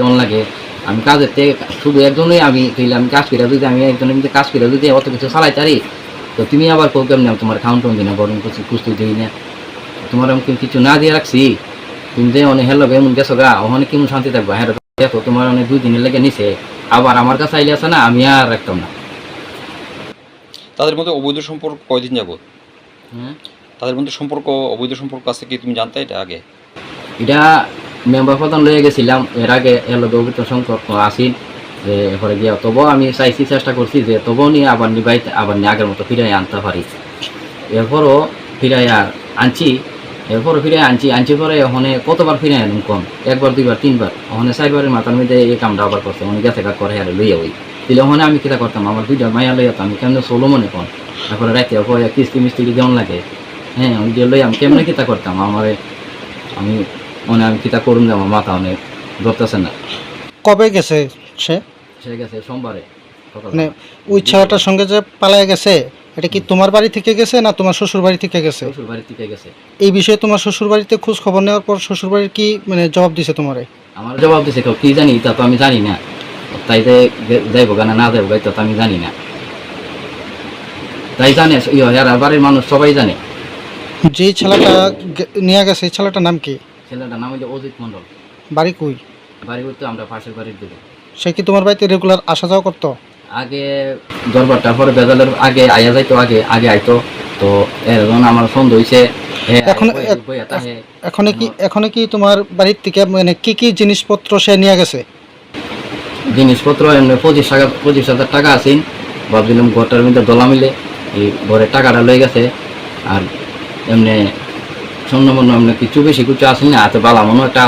যেমন লাগে আমি কাজের থেকে শুধু একজনই আমি কইলে আমি কাজ করে যদি আমি একজনের মধ্যে কাজ করে যদি অত কিছু চালাই তারি। তো তুমি আবার কেউ কেমনি তোমার খাউন টাউন দিই না বরং কিছু কুস্তি দিই না। তোমার আমি কিছু না দিয়ে রাখছি? তুমি যে অনেক হেলো এমন গেছো গা ওখানে কেমন শান্তি থাকব? হ্যাঁ দেখো তোমার অনেক দুই দিনের লেগে নিছে। আবার আমার কাছে আইলে আছে না আমি আর রাখতাম না। তাদের মধ্যে অবৈধ সম্পর্ক কয়দিন যাবত হ্যাঁ? তাদের মধ্যে সম্পর্ক অবৈধ সম্পর্ক আছে কি? তুমি জানতে এটা আগে? এটা মেম্বার প্রধান লয়ে গেছিলাম। এর আগে লগে অভিজ্ঞ সংকট আসিল যে এরপরে গিয়া তবুও আমি চাইছি, চেষ্টা করছি যে তবুও নিয়ে আবার নিবাই আবার নিয়ে আগের মতো ফিরাই আনতে পারি। এরপরও ফিরাই আর আনছি, এরপরও ফিরাই আনছি আনছি পরে ওখানে কতবার ফিরাই আনুন কম? একবার, দুইবার, তিনবার। ওখানে চারবারের মাথার মধ্যে এই কামটা আবার করছে ওখানে গেছে কাজ করে হারে লইয়া ওই। দিলে ওখানে আমি কিতা করতাম? আমার দুইটা মায়া লইয়া আমি কেমনে চলো মনে কম? তারপরে রাতে কিস্তি মিস্ত্রি যেমন লাগে। হ্যাঁ ওই যে লই আমি কেমনে কিতা করতাম? আমার আমি মনে আমি কিতা করুন যে আমার মাথা অনেক ধরতেছে না। কবে গেছে সে? সে গেছে সোমবারে মানে ওই ছেলেটার সঙ্গে যে পালায় গেছে এটা কি তোমার বাড়ি থেকে গেছে না তোমার শ্বশুর বাড়ি থেকে গেছে? শ্বশুর বাড়ি থেকে গেছে। এই বিষয়ে তোমার শ্বশুর বাড়িতে খোঁজ খবর নেওয়ার পর শ্বশুর বাড়ির কি মানে জবাব দিছে তোমারে? আমার জবাব দিছে কেউ কি জানি তা তো আমি জানি না। তাই যে যাইবো গানা না যাইবো গাইতো তো আমি জানি না। তাই জানে ইয়ে এরা বাড়ির মানুষ সবাই জানে। যেই ছেলেটা নিয়ে গেছে এই ছেলেটার নাম কি? ছেলেটার নাম হইল অজিত মন্ডল বাড়ি কই? বাড়ি করতে আমরা পাশের বাড়ির দিকে। সে কি তোমার বাড়িতে রেগুলার আসা যাওয়া করতো? আগে দরবারটা পরে বেজালের আগে আয়া যাইতো আগে আগে আইতো। তো এরকম আমার সন্দেহ হইছে এখন- এখনও কি এখনও কি তোমার বাড়ির থেকে মানে কি কি জিনিসপত্র সে নিয়ে গেছে? জিনিসপত্র পঁচিশ টাকা পঁচিশ হাজার টাকা আছেন ভাবছিলাম ঘরটার মধ্যে দলা মিলে এই ঘরের টাকাটা লয়ে গেছে। আর এমনি স্বর্ণ মন্য এমনি কিছু বেশি কিছু আসেনি হাতে পালা মনে একটা